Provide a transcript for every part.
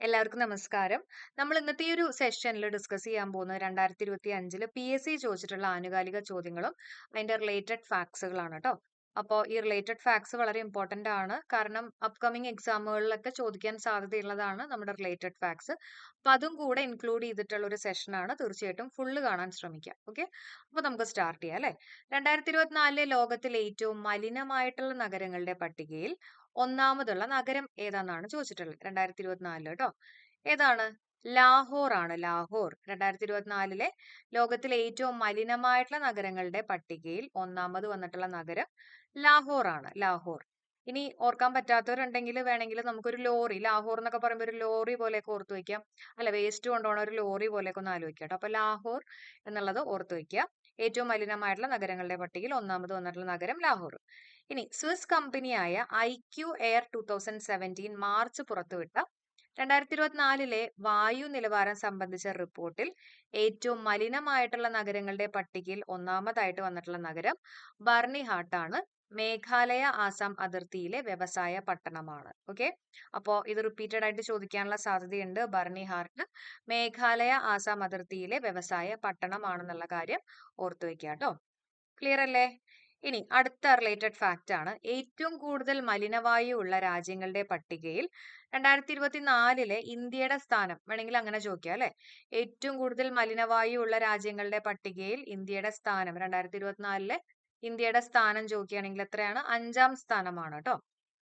എല്ലാവർക്കും നമസ്കാരം. നമ്മൾ ഇന്നത്തെ ഈ ഒരു സെഷനിൽ ഡിസ്കസ് ചെയ്യാൻ പോകുന്നത് രണ്ടായിരത്തി ഇരുപത്തി അഞ്ചിൽ പി എസ് സി ചോദിച്ചിട്ടുള്ള ആനുകാലിക ചോദ്യങ്ങളും അതിന്റെ റിലേറ്റഡ് ഫാക്ട്സുകളാണ് കേട്ടോ അപ്പോൾ ഈ റിലേറ്റഡ് ഫാക്സ് വളരെ ഇമ്പോർട്ടന്റ് ആണ്. കാരണം അപ്കമിങ് എക്സാമുകളിലൊക്കെ ചോദിക്കാൻ സാധ്യതയുള്ളതാണ് നമ്മുടെ റിലേറ്റഡ് ഫാക്സ് അപ്പം അതും കൂടെ ഇൻക്ലൂഡ് ചെയ്തിട്ടുള്ള ഒരു സെഷനാണ് തീർച്ചയായിട്ടും ഫുള്ള് കാണാൻ ശ്രമിക്കുക ഓക്കെ അപ്പോൾ നമുക്ക് സ്റ്റാർട്ട് ചെയ്യാം അല്ലേ? രണ്ടായിരത്തി ഇരുപത്തിനാലിലെ ലോകത്തിലെ ഏറ്റവും മലിനമായിട്ടുള്ള നഗരങ്ങളുടെ പട്ടികയിൽ ഒന്നാമതുള്ള നഗരം ഏതാണെന്നാണ് ചോദിച്ചിട്ടുള്ളത്? രണ്ടായിരത്തി ഇരുപത്തിനാലിൽ കേട്ടോ. ഏതാണ്? ലാഹോർ ആണ് ലാഹോർ. രണ്ടായിരത്തി ഇരുപത്തിനാലിലെ ലോകത്തിലെ ഏറ്റവും മലിനമായിട്ടുള്ള നഗരങ്ങളുടെ പട്ടികയിൽ ഒന്നാമത് വന്നിട്ടുള്ള നഗരം ലാഹോർ ആണ് ലാഹോർ. ഇനി ഓർക്കാൻ പറ്റാത്തവരുണ്ടെങ്കിൽ വേണമെങ്കിൽ നമുക്കൊരു ലോറി ലാഹോർ എന്നൊക്കെ പറയുമ്പോൾ ഒരു ലോറി പോലെയൊക്കെ ഓർത്ത് വെക്കാം അല്ല വേസ്റ്റ് കൊണ്ടുപോകണ ഒരു ലോറി പോലെയൊക്കെ ഒന്ന് ആലോചിക്കാം കേട്ടോ. അപ്പൊ ലാഹോർ എന്നുള്ളത് ഓർത്ത് വെക്കുക ഏറ്റവും മലിനമായിട്ടുള്ള നഗരങ്ങളുടെ പട്ടികയിൽ ഒന്നാമത് വന്നിട്ടുള്ള നഗരം ലാഹോർ. ഇനി സ്വിസ് കമ്പനിയായ I Q air two thousand seventeen March പുറത്തുവിട്ട രണ്ടായിരത്തി ഇരുപത്തിനാലിലെ വായു നിലവാരം സംബന്ധിച്ച റിപ്പോർട്ടിൽ ഏറ്റവും മലിനമായിട്ടുള്ള നഗരങ്ങളുടെ പട്ടികയിൽ ഒന്നാമതായിട്ട് വന്നിട്ടുള്ള നഗരം ബർണിഹാട്ടാണ്. മേഘാലയ ആസാം അതിർത്തിയിലെ വ്യവസായ പട്ടണമാണ്. ഓക്കെ അപ്പോ ഇത് റിപ്പീറ്റഡ് ആയിട്ട് ചോദിക്കാനുള്ള സാധ്യതയുണ്ട് ബർണിഹാറിന് മേഘാലയ ആസാം അതിർത്തിയിലെ വ്യവസായ പട്ടണമാണെന്നുള്ള കാര്യം ഓർത്തു വെക്കുക കേട്ടോ ക്ലിയർ അല്ലേ? ഇനി അടുത്ത റിലേറ്റഡ് ഫാക്റ്റ് ആണ്. ഏറ്റവും കൂടുതൽ മലിനവായു ഉള്ള രാജ്യങ്ങളുടെ പട്ടികയിൽ രണ്ടായിരത്തി ഇരുപത്തിനാലിലെ ഇന്ത്യയുടെ സ്ഥാനം വേണമെങ്കിൽ അങ്ങനെ ചോദിക്കാം അല്ലെ? ഏറ്റവും കൂടുതൽ മലിനവായു ഉള്ള രാജ്യങ്ങളുടെ പട്ടികയിൽ ഇന്ത്യയുടെ സ്ഥാനം രണ്ടായിരത്തി ഇരുപത്തിനാലിലെ ഇന്ത്യയുടെ സ്ഥാനം ചോദിക്കുകയാണെങ്കിൽ എത്രയാണ്? അഞ്ചാം സ്ഥാനമാണ് കേട്ടോ.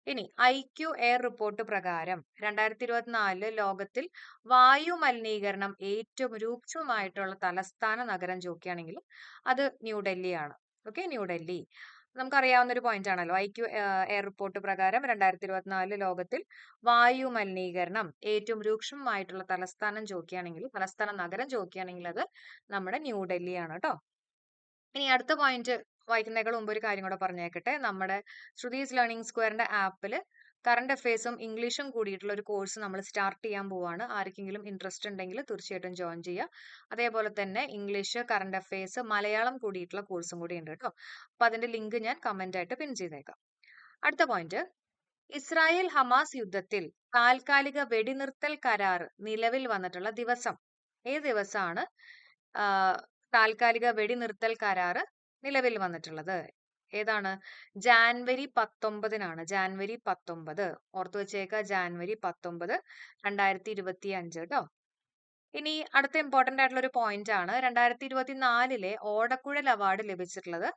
ഇനി ഐ ക്യു എയർ റിപ്പോർട്ട് പ്രകാരം രണ്ടായിരത്തി ഇരുപത്തിനാലിൽ ലോകത്തിൽ വായു മലിനീകരണം ഏറ്റവും രൂക്ഷമായിട്ടുള്ള തലസ്ഥാന നഗരം ചോദിക്കുകയാണെങ്കിൽ അത് ന്യൂഡൽഹിയാണ് ഓക്കെ ന്യൂഡൽഹി നമുക്കറിയാവുന്ന ഒരു പോയിന്റ് ആണല്ലോ. ഐ ക്യു എയർ റിപ്പോർട്ട് പ്രകാരം രണ്ടായിരത്തി ഇരുപത്തിനാലിൽ ലോകത്തിൽ വായു മലിനീകരണം ഏറ്റവും രൂക്ഷമായിട്ടുള്ള തലസ്ഥാനം ചോദിക്കുകയാണെങ്കിൽ തലസ്ഥാന നഗരം ചോദിക്കുകയാണെങ്കിൽ അത് നമ്മുടെ ന്യൂഡൽഹിയാണ് കേട്ടോ. ഇനി അടുത്ത പോയിന്റ് വായിക്കുന്നതിനേക്കാൾ മുമ്പ് ഒരു കാര്യം കൂടെ പറഞ്ഞേക്കട്ടെ. നമ്മുടെ ശ്രുതീസ് ലേണിംഗ് സ്ക്വയറിന്റെ ആപ്പിൽ കറണ്ട് അഫയേഴ്സും ഇംഗ്ലീഷും കൂടിയിട്ടുള്ള ഒരു കോഴ്സ് നമ്മൾ സ്റ്റാർട്ട് ചെയ്യാൻ പോവാണ്. ആർക്കെങ്കിലും ഇൻട്രസ്റ്റ് ഉണ്ടെങ്കിൽ തീർച്ചയായിട്ടും ജോയിൻ ചെയ്യുക അതേപോലെ തന്നെ ഇംഗ്ലീഷ് കറണ്ട് അഫയേഴ്സ് മലയാളം കൂടിയിട്ടുള്ള കോഴ്സും കൂടി ഉണ്ട് കേട്ടോ. അപ്പൊ അതിന്റെ ലിങ്ക് ഞാൻ കമന്റ് ആയിട്ട് പിൻ ചെയ്തേക്കാം. അടുത്ത പോയിന്റ് ഇസ്രായേൽ ഹമാസ് യുദ്ധത്തിൽ താൽക്കാലിക വെടിനിർത്തൽ കരാർ നിലവിൽ വന്നിട്ടുള്ള ദിവസം. ഏത് ദിവസമാണ്? താൽക്കാലിക വെടിനിർത്തൽ കരാറ് നിലവിൽ വന്നിട്ടുള്ളത്. ഏതാണ്? ജാൻവരി പത്തൊമ്പതിനാണ്. ജാൻവരി പത്തൊമ്പത്. ഓർത്തു വെച്ചേക്ക ജാൻവരി പത്തൊമ്പത് രണ്ടായിരത്തി ഇരുപത്തി അഞ്ച് കേട്ടോ ഇനി അടുത്ത ഇമ്പോർട്ടന്റ് ആയിട്ടുള്ള ഒരു പോയിന്റ് ആണ് രണ്ടായിരത്തി ഇരുപത്തി നാലിലെ ഓടക്കുഴൽ അവാർഡ് ലഭിച്ചിട്ടുള്ളത്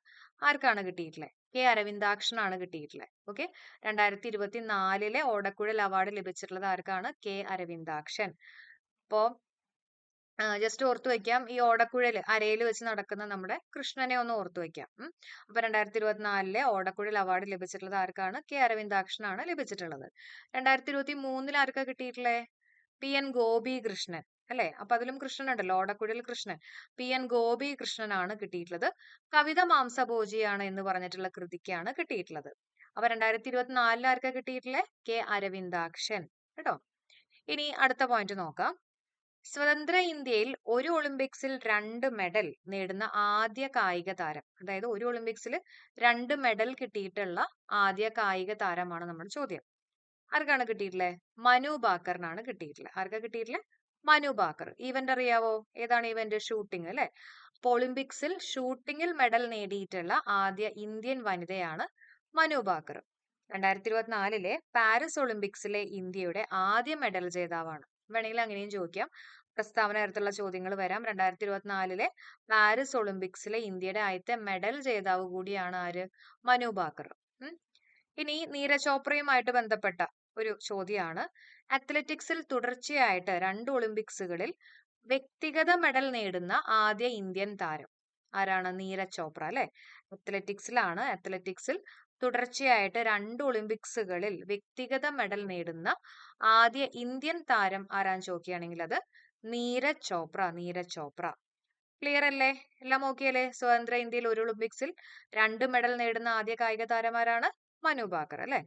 ആർക്കാണ് കിട്ടിയിട്ടുള്ളത് കെ അരവിന്ദാക്ഷനാണ് കിട്ടിയിട്ടുള്ളത് ഓക്കെ രണ്ടായിരത്തി ഇരുപത്തി നാലിലെ ഓടക്കുഴൽ അവാർഡ് ലഭിച്ചിട്ടുള്ളത് ആർക്കാണ്? കെ അരവിന്ദാക്ഷൻ. അപ്പോ ജസ്റ്റ് ഓർത്തു വെക്കാം. ഈ ഓടക്കുഴൽ അരയിൽ വെച്ച് നടക്കുന്ന നമ്മുടെ കൃഷ്ണനെ ഒന്ന് ഓർത്തു വെക്കാം. അപ്പൊ രണ്ടായിരത്തി ഇരുപത്തിനാലിലെ ഓടക്കുഴൽ അവാർഡ് ലഭിച്ചിട്ടുള്ളത് ആർക്കാണ്? കെ അരവിന്ദാക്ഷനാണ് ലഭിച്ചിട്ടുള്ളത്. രണ്ടായിരത്തി ഇരുപത്തി മൂന്നിൽ ആർക്കാ കിട്ടിയിട്ടുള്ളത് പി എൻ ഗോപി കൃഷ്ണൻ അല്ലെ? അപ്പൊ അതിലും കൃഷ്ണൻ ഉണ്ടല്ലോ ഓടക്കുഴൽ കൃഷ്ണൻ. പി എൻ ഗോപി കൃഷ്ണനാണ് കിട്ടിയിട്ടുള്ളത്. കവിത മാംസഭോജിയാണ് എന്ന് പറഞ്ഞിട്ടുള്ള കൃതിക്കാണ് കിട്ടിയിട്ടുള്ളത്. അപ്പൊ രണ്ടായിരത്തി ഇരുപത്തിനാലിൽ ആർക്കാ കിട്ടിയിട്ടുള്ളത് കെ അരവിന്ദാക്ഷൻ. കേട്ടോ? ഇനി അടുത്ത പോയിന്റ് നോക്കാം. സ്വതന്ത്ര ഇന്ത്യയിൽ ഒരു ഒളിമ്പിക്സിൽ രണ്ട് മെഡൽ നേടുന്ന ആദ്യ കായിക താരം അതായത് ഒരു ഒളിമ്പിക്സിൽ രണ്ട് മെഡൽ കിട്ടിയിട്ടുള്ള ആദ്യ കായിക താരമാണ് നമ്മുടെ ചോദ്യം. ആർക്കാണ് കിട്ടിയിട്ടുള്ളത് മനു ബാക്കറിനാണ് കിട്ടിയിട്ടുള്ളത് ആർക്കാ കിട്ടിയിട്ടുള്ളത് മനു ബാക്കർ. ഈവന്റ് അറിയാവോ? ഏതാണ് ഈവന്റ് ഷൂട്ടിംഗ് അല്ലെ? അപ്പൊ ഒളിമ്പിക്സിൽ ഷൂട്ടിംഗിൽ മെഡൽ നേടിയിട്ടുള്ള ആദ്യ ഇന്ത്യൻ വനിതയാണ് മനു ബാക്കർ. രണ്ടായിരത്തി ഇരുപത്തിനാലിലെ പാരീസ് ഒളിമ്പിക്സിലെ ഇന്ത്യയുടെ ആദ്യ മെഡൽ ജേതാവാണ്. വേണമെങ്കിൽ അങ്ങനെയും ചോദിക്കാം. പ്രസ്താവന തരത്തിലുള്ള ചോദ്യങ്ങൾ വരാം. രണ്ടായിരത്തി ഇരുപത്തിനാലിലെ പാരീസ് ഒളിമ്പിക്സിലെ ഇന്ത്യയുടെ ആദ്യത്തെ മെഡൽ ജേതാവ് കൂടിയാണ് ആര്? മനു ബാക്കർ. ഇനി നീരജ് ചോപ്രയുമായിട്ട് ബന്ധപ്പെട്ട ഒരു ചോദ്യമാണ്. അത്ലറ്റിക്സിൽ തുടർച്ചയായിട്ട് രണ്ട് ഒളിമ്പിക്സുകളിൽ വ്യക്തിഗത മെഡൽ നേടുന്ന ആദ്യ ഇന്ത്യൻ താരം ആരാണ്? നീരജ് ചോപ്ര അല്ലെ? അത്ലറ്റിക്സിലാണ്. അത്ലറ്റിക്സിൽ തുടർച്ചയായിട്ട് രണ്ട് ഒളിമ്പിക്സുകളിൽ വ്യക്തിഗത മെഡൽ നേടുന്ന ആദ്യ ഇന്ത്യൻ താരം ആരാന്ന് ചോദിക്കുകയാണെങ്കിൽ അത് നീരജ് ചോപ്ര നീരജ് ചോപ്ര. ക്ലിയർ അല്ലേ? എല്ലാം ഓക്കെ അല്ലേ? സ്വതന്ത്ര ഇന്ത്യയിൽ ഒരു ഒളിമ്പിക്സിൽ രണ്ട് മെഡൽ നേടുന്ന ആദ്യ കായിക താരമാരാണ് മനു ബാക്കർ അല്ലെ?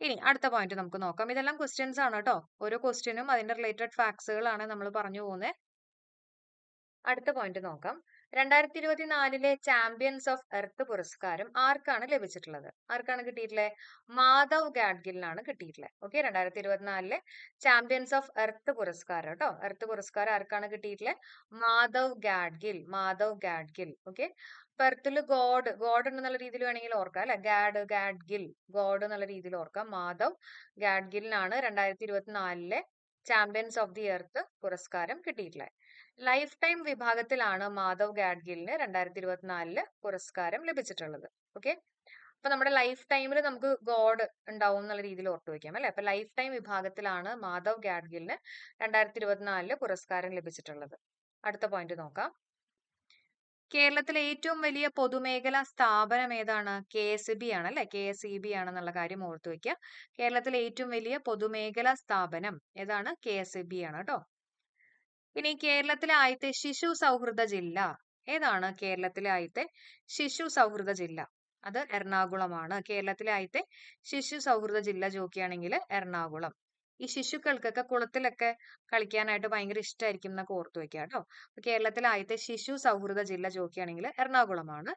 ഇനി അടുത്ത പോയിന്റ് നമുക്ക് നോക്കാം. ഇതെല്ലാം ക്വസ്റ്റ്യൻസ് ആണ് കേട്ടോ. ഓരോ ക്വസ്റ്റ്യനും അതിന്റെ റിലേറ്റഡ് ഫാക്ട്സുകളാണ് നമ്മൾ പറഞ്ഞു പോകുന്നത്. അടുത്ത പോയിന്റ് നോക്കാം. രണ്ടായിരത്തി ഇരുപത്തിനാലിലെ ചാമ്പ്യൻസ് ഓഫ് എർത്ത് പുരസ്കാരം ആർക്കാണ് ലഭിച്ചിട്ടുള്ളത്? ആർക്കാണ് കിട്ടിയിട്ടുള്ളത് മാധവ് ഗാഡ്ഗിലിനാണ് കിട്ടിയിട്ടുള്ളത് ഓക്കെ രണ്ടായിരത്തി ഇരുപത്തിനാലിലെ ചാമ്പ്യൻസ് ഓഫ് എർത്ത് പുരസ്കാരം കേട്ടോ. എർത്ത് പുരസ്കാരം ആർക്കാണ് കിട്ടിയിട്ടുള്ളത് മാധവ് ഗാഡ്ഗിൽ മാധവ് ഗാഡ്ഗിൽ. ഓക്കെ പെർത്തിൽ ഗോഡ് ഗോഡ് എന്നുള്ള രീതിയിൽ വേണമെങ്കിൽ ഓർക്കാം അല്ലെ? ഗാഡ് ഗാഡ്ഗിൽ ഗോഡ് എന്നുള്ള രീതിയിൽ ഓർക്കാം. മാധവ് ഗാഡ്ഗിലിനാണ് രണ്ടായിരത്തി ഇരുപത്തിനാലിലെ ചാമ്പ്യൻസ് ഓഫ് ദി എർത്ത് പുരസ്കാരം കിട്ടിയിട്ടുള്ളത് ലൈഫ് ടൈം വിഭാഗത്തിലാണ് മാധവ് ഗാഡ്ഗിലിന് രണ്ടായിരത്തി ഇരുപത്തിനാലിൽ പുരസ്കാരം ലഭിച്ചിട്ടുള്ളത്. ഓക്കെ? അപ്പൊ നമ്മുടെ ലൈഫ് ടൈമിൽ നമുക്ക് ഗോഡ് ഉണ്ടാവും എന്നുള്ള രീതിയിൽ ഓർത്തു വെക്കാം അല്ലെ? അപ്പൊ ലൈഫ് ടൈം വിഭാഗത്തിലാണ് മാധവ് ഗാഡ്ഗിലിന് രണ്ടായിരത്തി ഇരുപത്തിനാലിൽ പുരസ്കാരം ലഭിച്ചിട്ടുള്ളത്. അടുത്ത പോയിന്റ് നോക്കാം. കേരളത്തിലെ ഏറ്റവും വലിയ പൊതുമേഖലാ സ്ഥാപനം ഏതാണ്? കെ എസ് ബി ആണ് അല്ലെ? കെ എസ് ഇ ബി ആണെന്നുള്ള കാര്യം ഓർത്തു വെക്കുക. കേരളത്തിലെ ഏറ്റവും വലിയ പൊതുമേഖലാ സ്ഥാപനം ഏതാണ്? കെ എസ് ബി ആണ് കേട്ടോ. ഇനി കേരളത്തിലെ ആദ്യത്തെ ശിശു സൗഹൃദ ജില്ല. ഏതാണ്? കേരളത്തിലെ ആദ്യത്തെ ശിശു സൗഹൃദ ജില്ല. അത് എറണാകുളമാണ്. കേരളത്തിലെ ആദ്യത്തെ ശിശു സൗഹൃദ ജില്ല ചോദിക്കുകയാണെങ്കിൽ എറണാകുളം. ഈ ശിശുക്കൾക്കൊക്കെ കുളത്തിലൊക്കെ കളിക്കാനായിട്ട് ഭയങ്കര ഇഷ്ടമായിരിക്കും എന്നൊക്കെ ഓർത്തു വെക്കുക കേട്ടോ. കേരളത്തിലെ ആദ്യത്തെ ശിശു സൗഹൃദ ജില്ല ചോദിക്കുകയാണെങ്കിൽ എറണാകുളമാണ്.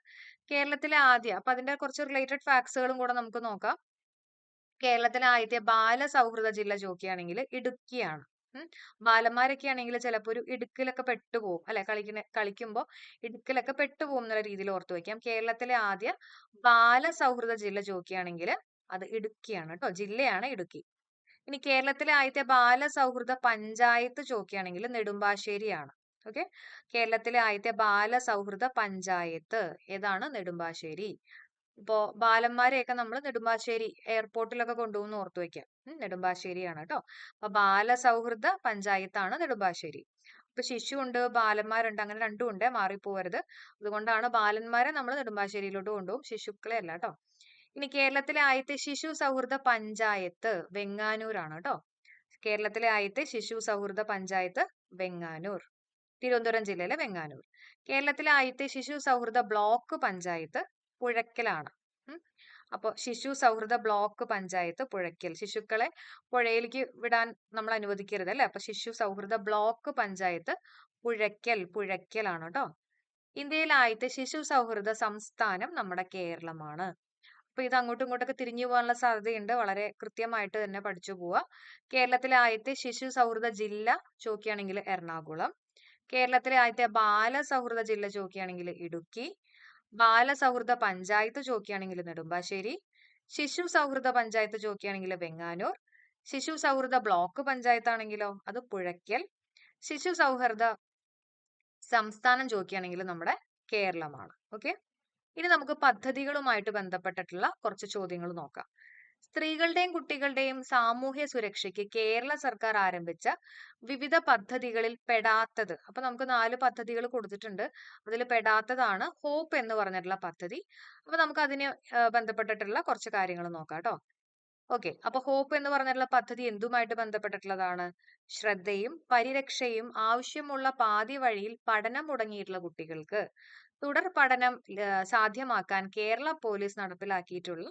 കേരളത്തിലെ ആദ്യ അപ്പൊ അതിന്റെ കുറച്ച് റിലേറ്റഡ് ഫാക്ട്സുകളും കൂടെ നമുക്ക് നോക്കാം. കേരളത്തിലെ ആദ്യത്തെ ബാല സൗഹൃദ ജില്ല ചോദിക്കുകയാണെങ്കിൽ ഇടുക്കിയാണ്. ബാലന്മാരൊക്കെ ആണെങ്കിൽ ചിലപ്പോൾ ഒരു ഇടുക്കിലൊക്കെ പെട്ടുപോകും അല്ലെ? കളിക്കുന്ന കളിക്കുമ്പോൾ ഇടുക്കിലൊക്കെ പെട്ടുപോകും എന്നുള്ള രീതിയിൽ ഓർത്തു വെക്കാം. കേരളത്തിലെ ആദ്യ ബാല സൗഹൃദ ജില്ല ചോദിക്കുകയാണെങ്കിൽ അത് ഇടുക്കിയാണ് കേട്ടോ ജില്ലയാണ് ഇടുക്കി. ഇനി കേരളത്തിലെ ആദ്യത്തെ ബാല സൗഹൃദ പഞ്ചായത്ത് ചോദിക്കുകയാണെങ്കിൽ നെടുമ്പാശ്ശേരിയാണ്. ഓക്കെ? കേരളത്തിലെ ആദ്യത്തെ ബാല സൗഹൃദ പഞ്ചായത്ത് ഏതാണ്? നെടുമ്പാശ്ശേരി. ഇപ്പോ ബാലന്മാരെയൊക്കെ നമ്മൾ നെടുമ്പാശ്ശേരി എയർപോർട്ടിലൊക്കെ കൊണ്ടുപോകുന്ന ഓർത്തു വെക്കാം ഉം, നെടുമ്പാശ്ശേരിയാണ് കേട്ടോ. അപ്പൊ ബാല സൗഹൃദ പഞ്ചായത്താണ് നെടുമ്പാശ്ശേരി. ഇപ്പൊ ശിശു ഉണ്ട് ബാലന്മാരുണ്ട് അങ്ങനെ രണ്ടും ഉണ്ട് മാറിപ്പോവരുത്. അതുകൊണ്ടാണ് ബാലന്മാരെ നമ്മൾ നെടുമ്പാശ്ശേരിയിലോട്ട് കൊണ്ടുപോകും. ശിശുക്കളെ അല്ല കേട്ടോ. ഇനി കേരളത്തിലെ ആദ്യത്തെ ശിശു സൗഹൃദ പഞ്ചായത്ത് വെങ്ങാനൂരാണ് കേട്ടോ. കേരളത്തിലെ ആദ്യത്തെ ശിശു സൗഹൃദ പഞ്ചായത്ത് വെങ്ങാനൂർ. തിരുവനന്തപുരം ജില്ലയിലെ വെങ്ങാനൂർ. കേരളത്തിലെ ആദ്യത്തെ ശിശു സൗഹൃദ ബ്ലോക്ക് പഞ്ചായത്ത് പുഴയ്ക്കലാണ്. അപ്പോൾ അപ്പൊ ശിശു സൗഹൃദ ബ്ലോക്ക് പഞ്ചായത്ത് പുഴയ്ക്കൽ. ശിശുക്കളെ പുഴയിലേക്ക് വിടാൻ നമ്മൾ അനുവദിക്കരുത് അല്ലെ? അപ്പൊ ശിശു സൗഹൃദ ബ്ലോക്ക് പഞ്ചായത്ത് പുഴയ്ക്കൽ പുഴയ്ക്കലാണ് കേട്ടോ ഇന്ത്യയിൽ ആദ്യത്തെ ശിശു സൗഹൃദ സംസ്ഥാനം നമ്മുടെ കേരളമാണ്. അപ്പൊ ഇത് അങ്ങോട്ടും ഇങ്ങോട്ടൊക്കെ തിരിഞ്ഞു പോകാനുള്ള സാധ്യതയുണ്ട്. വളരെ കൃത്യമായിട്ട് തന്നെ പഠിച്ചു പോവുക കേരളത്തിലെ ആദ്യത്തെ ശിശു സൗഹൃദ ജില്ല ചോക്കിയാണെങ്കിൽ എറണാകുളം. കേരളത്തിലെ ആദ്യത്തെ ബാല സൗഹൃദ ജില്ല ചോക്കിയാണെങ്കിൽ ഇടുക്കി. ബാല സൗഹൃദ പഞ്ചായത്ത് ചോക്കിയാണെങ്കിൽ നെടുമ്പാശ്ശേരി ശിശു സൗഹൃദ പഞ്ചായത്ത് ചോക്കിയാണെങ്കിൽ വെങ്ങാനൂർ ശിശു സൗഹൃദ ബ്ലോക്ക് പഞ്ചായത്ത് ആണെങ്കിലോ അത് പുഴയ്ക്കൽ ശിശു സൗഹൃദ സംസ്ഥാനം ചോദിക്കുകയാണെങ്കിൽ നമ്മുടെ കേരളമാണ്. ഓക്കെ? ഇനി നമുക്ക് പദ്ധതികളുമായിട്ട് ബന്ധപ്പെട്ടിട്ടുള്ള കുറച്ച് ചോദ്യങ്ങൾ നോക്കാം. സ്ത്രീകളുടെയും കുട്ടികളുടെയും സാമൂഹ്യ സുരക്ഷയ്ക്ക് കേരള സർക്കാർ ആരംഭിച്ച വിവിധ പദ്ധതികളിൽ പെടാത്തത്. അപ്പൊ നമുക്ക് നാല് പദ്ധതികൾ കൊടുത്തിട്ടുണ്ട്. അതിൽ പെടാത്തതാണ് ഹോപ്പ് എന്ന് പറഞ്ഞിട്ടുള്ള പദ്ധതി. അപ്പൊ നമുക്ക് അതിന് ബന്ധപ്പെട്ടിട്ടുള്ള കുറച്ച് കാര്യങ്ങൾ നോക്കാം കേട്ടോ. ഓക്കെ. അപ്പൊ ഹോപ്പ് എന്ന് പറഞ്ഞിട്ടുള്ള പദ്ധതി എന്തുമായിട്ട് ബന്ധപ്പെട്ടിട്ടുള്ളതാണ്? ശ്രദ്ധയും പരിരക്ഷയും ആവശ്യമുള്ള പാതി വഴിയിൽ പഠനം മുടങ്ങിയിട്ടുള്ള കുട്ടികൾക്ക്. തുടർ പഠനം സാധ്യമാക്കാൻ കേരള പോലീസ് നടപ്പിലാക്കിയിട്ടുള്ള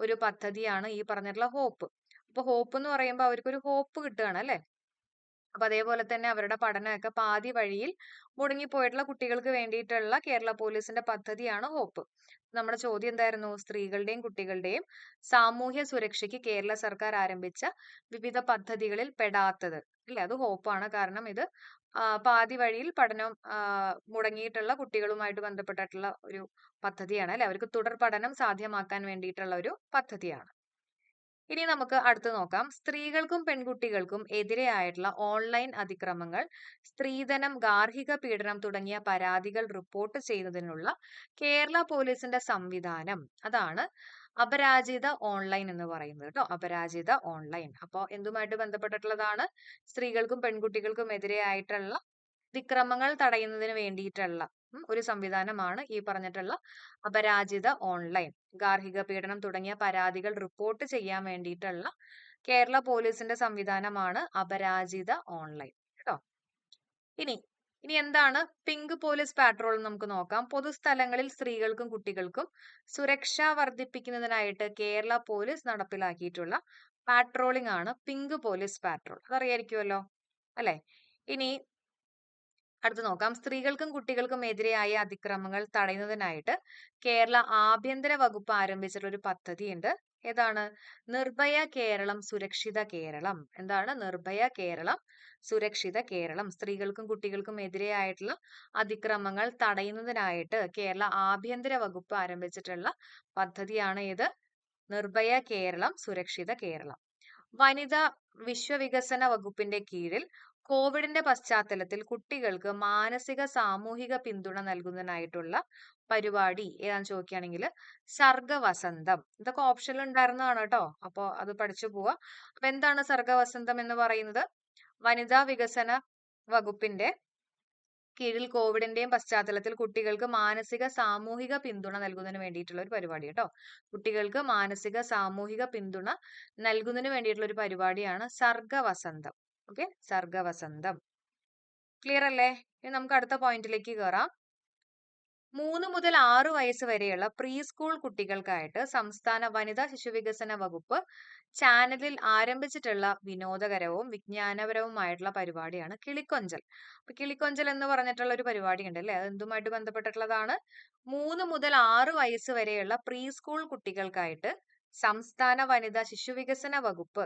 ഒരു പദ്ധതിയാണ് ഈ പറഞ്ഞിട്ടുള്ള ഹോപ്പ്. അപ്പൊ ഹോപ്പ് എന്ന് പറയുമ്പോൾ അവർക്കൊരു ഹോപ്പ് കിട്ടുകയാണ് അല്ലെ? അപ്പൊ അതേപോലെ തന്നെ അവരുടെ പഠനമൊക്കെ പാതി വഴിയിൽ മുടങ്ങിപ്പോയിട്ടുള്ള കുട്ടികൾക്ക് വേണ്ടിയിട്ടുള്ള കേരള പോലീസിന്റെ പദ്ധതിയാണ് ഹോപ്പ്. നമ്മുടെ ചോദ്യം എന്തായിരുന്നു? സ്ത്രീകളുടെയും കുട്ടികളുടെയും സാമൂഹ്യ സുരക്ഷയ്ക്ക് കേരള സർക്കാർ ആരംഭിച്ച വിവിധ പദ്ധതികളിൽ പെടാത്തത്. അല്ലെ? അത് ഹോപ്പാണ്. കാരണം ഇത് പാതി വഴിയിൽ പഠനം മുടങ്ങിയിട്ടുള്ള കുട്ടികളുമായിട്ട് ബന്ധപ്പെട്ടിട്ടുള്ള ഒരു പദ്ധതിയാണ് അല്ലെ? അവർക്ക് തുടർ പഠനം സാധ്യമാക്കാൻ വേണ്ടിയിട്ടുള്ള ഒരു പദ്ധതിയാണ്. ഇനി നമുക്ക് അടുത്ത് നോക്കാം. സ്ത്രീകൾക്കും പെൺകുട്ടികൾക്കും എതിരെയായിട്ടുള്ള ഓൺലൈൻ അതിക്രമങ്ങൾ സ്ത്രീധനം ഗാർഹിക പീഡനം തുടങ്ങിയ പരാതികൾ റിപ്പോർട്ട് ചെയ്യുന്നതിനുള്ള കേരള പോലീസിന്റെ സംവിധാനം. അതാണ് അപരാജിത ഓൺലൈൻ എന്ന് പറയുന്നത് കേട്ടോ. അപരാജിത ഓൺലൈൻ അപ്പോ എന്തുമായിട്ട് ബന്ധപ്പെട്ടിട്ടുള്ളതാണ്? സ്ത്രീകൾക്കും പെൺകുട്ടികൾക്കും എതിരെയായിട്ടുള്ള അതിക്രമങ്ങൾ തടയുന്നതിന് വേണ്ടിയിട്ടുള്ള ഒരു സംവിധാനമാണ് ഈ പറഞ്ഞിട്ടുള്ള അപരാജിത ഓൺലൈൻ ഗാർഹിക പീഡനം തുടങ്ങിയ പരാതികൾ റിപ്പോർട്ട് ചെയ്യാൻ വേണ്ടിയിട്ടുള്ള കേരള പോലീസിന്റെ സംവിധാനമാണ് അപരാജിത ഓൺലൈൻ കേട്ടോ. ഇനി ഇനി എന്താണ്? പിങ്ക് പോലീസ് പാട്രോൾ നമുക്ക് നോക്കാം. പൊതുസ്ഥലങ്ങളിൽ സ്ത്രീകൾക്കും കുട്ടികൾക്കും സുരക്ഷ വർദ്ധിപ്പിക്കുന്നതിനായിട്ട് കേരള പോലീസ് നടപ്പിലാക്കിയിട്ടുള്ള പാട്രോളിംഗ് ആണ് പിങ്ക് പോലീസ് പാട്രോൾ അതറിയായിരിക്കുമല്ലോ അല്ലെ? ഇനി അടുത്ത് നോക്കാം. സ്ത്രീകൾക്കും കുട്ടികൾക്കും എതിരെയായ അതിക്രമങ്ങൾ തടയുന്നതിനായിട്ട് കേരള ആഭ്യന്തര വകുപ്പ് ആരംഭിച്ചിട്ടുള്ള ഒരു പദ്ധതി ഉണ്ട് ഏതാണ്? നിർഭയ കേരളം സുരക്ഷിത കേരളം. എന്താണ്? നിർഭയ കേരളം സുരക്ഷിത കേരളം. സ്ത്രീകൾക്കും കുട്ടികൾക്കും എതിരെയായിട്ടുള്ള അതിക്രമങ്ങൾ തടയുന്നതിനായിട്ട് കേരള ആഭ്യന്തര വകുപ്പ് ആരംഭിച്ചിട്ടുള്ള പദ്ധതിയാണ് ഇത് നിർഭയ കേരളം സുരക്ഷിത കേരളം. വനിതാ വിശ്വവികസന വകുപ്പിന്റെ കീഴിൽ കോവിഡിന്റെ പശ്ചാത്തലത്തിൽ കുട്ടികൾക്ക് മാനസിക സാമൂഹിക പിന്തുണ നൽകുന്നതിനായിട്ടുള്ള പരിപാടി ഏതാന്ന് ചോദിക്കുകയാണെങ്കിൽ സർഗവസന്തം. ഇതൊക്കെ ഓപ്ഷനിൽ ഉണ്ടായിരുന്നതാണ് കേട്ടോ അപ്പോ അത് പഠിച്ചു പോവാ. അപ്പൊ എന്താണ് സർഗവസന്തം എന്ന് പറയുന്നത്? വനിതാ വികസന വകുപ്പിന്റെ കീഴിൽ കോവിഡിന്റെയും പശ്ചാത്തലത്തിൽ കുട്ടികൾക്ക് മാനസിക സാമൂഹിക പിന്തുണ നൽകുന്നതിന് വേണ്ടിയിട്ടുള്ള ഒരു പരിപാടി കേട്ടോ കുട്ടികൾക്ക് മാനസിക സാമൂഹിക പിന്തുണ നൽകുന്നതിന് വേണ്ടിയിട്ടുള്ള ഒരു പരിപാടിയാണ് സർഗവസന്തം. ഓക്കെ സർഗവസന്തം. ക്ലിയർ അല്ലേ ഇനി നമുക്ക് അടുത്ത പോയിന്റിലേക്ക് കയറാം മൂന്ന് മുതൽ ആറ് വയസ്സ് വരെയുള്ള പ്രീ സ്കൂൾ കുട്ടികൾക്കായിട്ട് സംസ്ഥാന വനിതാ ശിശുവികസന വകുപ്പ് ചാനലിൽ ആരംഭിച്ചിട്ടുള്ള വിനോദകരവും വിജ്ഞാനപരവുമായിട്ടുള്ള പരിപാടിയാണ് കിളിക്കൊഞ്ചൽ. അപ്പൊ കിളിക്കൊഞ്ചൽ എന്ന് പറഞ്ഞിട്ടുള്ള ഒരു പരിപാടി ഉണ്ട് അല്ലെ? അത് എന്തുമായിട്ട് ബന്ധപ്പെട്ടിട്ടുള്ളതാണ്? മൂന്ന് മുതൽ ആറ് വയസ്സ് വരെയുള്ള പ്രീ സ്കൂൾ കുട്ടികൾക്കായിട്ട് സംസ്ഥാന വനിതാ ശിശുവികസന വകുപ്പ്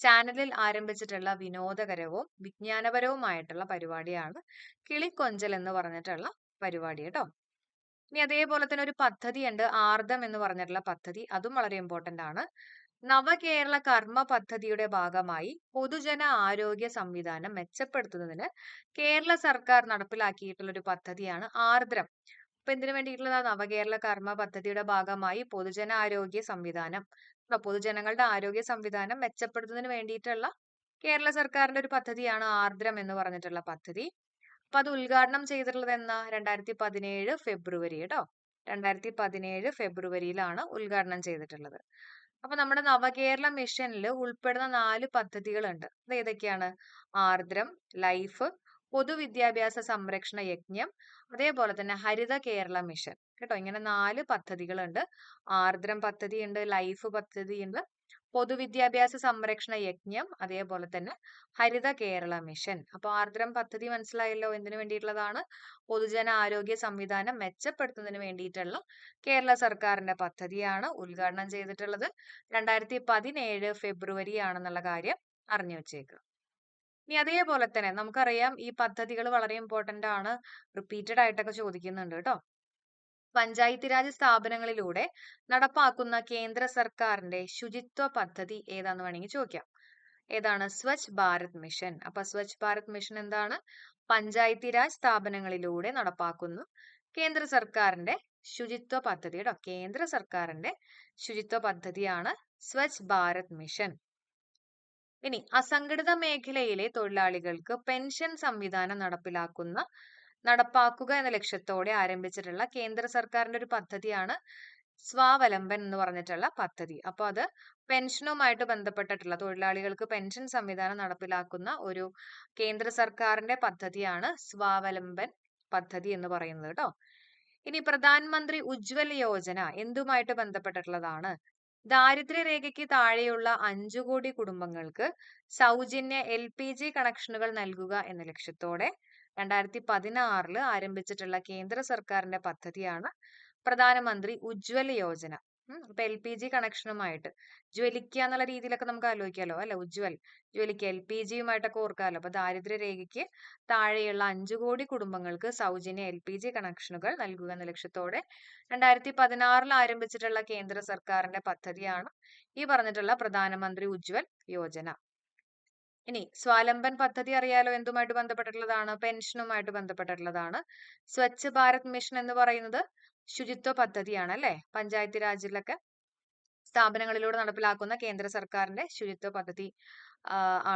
ചാനലിൽ ആരംഭിച്ചിട്ടുള്ള വിനോദകരവും വിജ്ഞാനപരവുമായിട്ടുള്ള പരിപാടിയാണ് കിളിക്കൊഞ്ചൽ എന്ന് പറഞ്ഞിട്ടുള്ള പരിപാടി കേട്ടോ. ഇനി അതേപോലെ തന്നെ ഒരു പദ്ധതി ഉണ്ട് ആർദ്രം എന്ന് പറഞ്ഞിട്ടുള്ള പദ്ധതി. അതും വളരെ ഇമ്പോർട്ടന്റ് ആണ്. നവകേരള കർമ്മ പദ്ധതിയുടെ ഭാഗമായി പൊതുജന ആരോഗ്യ സംവിധാനം മെച്ചപ്പെടുത്തുന്നതിന് കേരള സർക്കാർ നടപ്പിലാക്കിയിട്ടുള്ള ഒരു പദ്ധതിയാണ് ആർദ്രം. അപ്പൊ എന്തിനു വേണ്ടിയിട്ടുള്ളതാണ് നവകേരള കർമ്മ പദ്ധതിയുടെ ഭാഗമായി പൊതുജന ആരോഗ്യ സംവിധാനം പൊതുജനങ്ങളുടെ ആരോഗ്യ സംവിധാനം മെച്ചപ്പെടുത്തുന്നതിന് വേണ്ടിയിട്ടുള്ള കേരള സർക്കാരിന്റെ ഒരു പദ്ധതിയാണ് ആർദ്രം എന്ന് പറഞ്ഞിട്ടുള്ള പദ്ധതി. അപ്പൊ അത് ഉദ്ഘാടനം ചെയ്തിട്ടുള്ളത് എന്നാ? രണ്ടായിരത്തി പതിനേഴ് ഫെബ്രുവരി കേട്ടോ. രണ്ടായിരത്തി പതിനേഴ് ഫെബ്രുവരിയിലാണ് ഉദ്ഘാടനം ചെയ്തിട്ടുള്ളത്. അപ്പൊ നമ്മുടെ നവകേരള മിഷനിൽ ഉൾപ്പെടുന്ന നാല് പദ്ധതികളുണ്ട്. അത് ഏതൊക്കെയാണ്? ആർദ്രം ലൈഫ് പൊതുവിദ്യാഭ്യാസ സംരക്ഷണ യജ്ഞം അതേപോലെ തന്നെ ഹരിത കേരള മിഷൻ. കേട്ടോ? ഇങ്ങനെ നാല് പദ്ധതികളുണ്ട്. ആർദ്രം പദ്ധതി ഉണ്ട് ലൈഫ് പദ്ധതി ഉണ്ട് പൊതുവിദ്യാഭ്യാസ സംരക്ഷണ യജ്ഞം അതേപോലെ തന്നെ ഹരിത കേരള മിഷൻ. അപ്പോൾ ആർദ്രം പദ്ധതി മനസ്സിലായല്ലോ? എന്തിനു വേണ്ടിയിട്ടുള്ളതാണ്? പൊതുജന ആരോഗ്യ സംവിധാനം മെച്ചപ്പെടുത്തുന്നതിന് വേണ്ടിയിട്ടുള്ള കേരള സർക്കാരിന്റെ പദ്ധതിയാണ് ഉദ്ഘാടനം ചെയ്തിട്ടുള്ളത്. രണ്ടായിരത്തി പതിനേഴ് ഫെബ്രുവരി ആണെന്നുള്ള കാര്യം അറിഞ്ഞു വെച്ചേക്കുക ഇനി അതേപോലെ തന്നെ നമുക്കറിയാം ഈ പദ്ധതികൾ വളരെ ഇമ്പോർട്ടന്റ് ആണ്. റിപ്പീറ്റഡ് ആയിട്ടൊക്കെ ചോദിക്കുന്നുണ്ട് കേട്ടോ. പഞ്ചായത്ത് രാജ് സ്ഥാപനങ്ങളിലൂടെ നടപ്പാക്കുന്ന കേന്ദ്ര സർക്കാരിന്റെ ശുചിത്വ പദ്ധതി ഏതാന്ന് വേണമെങ്കിൽ ചോദിക്കാം. ഏതാണ്? സ്വച്ഛ് ഭാരത് മിഷൻ. അപ്പൊ സ്വച്ഛ് ഭാരത് മിഷൻ എന്താണ്? പഞ്ചായത്തി രാജ് സ്ഥാപനങ്ങളിലൂടെ നടപ്പാക്കുന്നു കേന്ദ്ര സർക്കാരിന്റെ ശുചിത്വ പദ്ധതി കേട്ടോ. കേന്ദ്ര സർക്കാരിന്റെ ശുചിത്വ പദ്ധതിയാണ് സ്വച്ഛ് ഭാരത് മിഷൻ. ഇനി അസംഘടിത മേഖലയിലെ തൊഴിലാളികൾക്ക് പെൻഷൻ സംവിധാനം നടപ്പിലാക്കുന്ന നടപ്പാക്കുക എന്ന ലക്ഷ്യത്തോടെ ആരംഭിച്ചിട്ടുള്ള കേന്ദ്ര സർക്കാരിന്റെ ഒരു പദ്ധതിയാണ് സ്വാവലംബൻ എന്ന് പറഞ്ഞിട്ടുള്ള പദ്ധതി. അപ്പൊ അത് പെൻഷനുമായിട്ട് ബന്ധപ്പെട്ടിട്ടുള്ള തൊഴിലാളികൾക്ക് പെൻഷൻ സംവിധാനം നടപ്പിലാക്കുന്ന ഒരു കേന്ദ്ര സർക്കാരിന്റെ പദ്ധതിയാണ് സ്വാവലംബൻ പദ്ധതി എന്ന് പറയുന്നത് കേട്ടോ. ഇനി പ്രധാനമന്ത്രി ഉജ്ജ്വല യോജന എന്തുമായിട്ട് ബന്ധപ്പെട്ടിട്ടുള്ളതാണ്? ദാരിദ്ര്യരേഖയ്ക്ക് താഴെയുള്ള അഞ്ചു കോടി കുടുംബങ്ങൾക്ക് സൗജന്യ എൽ പി ജി കണക്ഷനുകൾ നൽകുക എന്ന ലക്ഷ്യത്തോടെ രണ്ടായിരത്തി പതിനാറിൽ ആരംഭിച്ചിട്ടുള്ള കേന്ദ്ര സർക്കാരിന്റെ പദ്ധതിയാണ് പ്രധാനമന്ത്രി ഉജ്ജ്വല യോജന. ഇപ്പൊ എൽ പി ജി കണക്ഷനുമായിട്ട്. ജ്വലിക്കുക എന്നുള്ള രീതിയിലൊക്കെ നമുക്ക് ആലോചിക്കാലോ അല്ലെ? ഉജ്വൽ ജ്വലിക്കുക എൽ പി ജിയുമായിട്ടൊക്കെ ഓർക്കാമല്ലോ അപ്പൊ ദാരിദ്ര്യരേഖയ്ക്ക് താഴെയുള്ള അഞ്ചു കോടി കുടുംബങ്ങൾക്ക് സൗജന്യ എൽ പി ജി കണക്ഷനുകൾ നൽകുക എന്ന ലക്ഷ്യത്തോടെ രണ്ടായിരത്തി പതിനാറിൽ ആരംഭിച്ചിട്ടുള്ള കേന്ദ്ര സർക്കാരിന്റെ പദ്ധതിയാണ് ഈ പറഞ്ഞിട്ടുള്ള പ്രധാനമന്ത്രി ഉജ്വൽ യോജന. ഇനി സ്വാലംബൻ പദ്ധതി അറിയാലോ? എന്തുമായിട്ട് ബന്ധപ്പെട്ടിട്ടുള്ളതാണ്? പെൻഷനുമായിട്ട് ബന്ധപ്പെട്ടിട്ടുള്ളതാണ്. സ്വച്ഛ് ഭാരത് മിഷൻ എന്ന് പറയുന്നത് ശുചിത്വ പദ്ധതിയാണ് അല്ലെ പഞ്ചായത്ത് രാജിലൊക്കെ സ്ഥാപനങ്ങളിലൂടെ നടപ്പിലാക്കുന്ന കേന്ദ്ര സർക്കാരിന്റെ ശുചിത്വ പദ്ധതി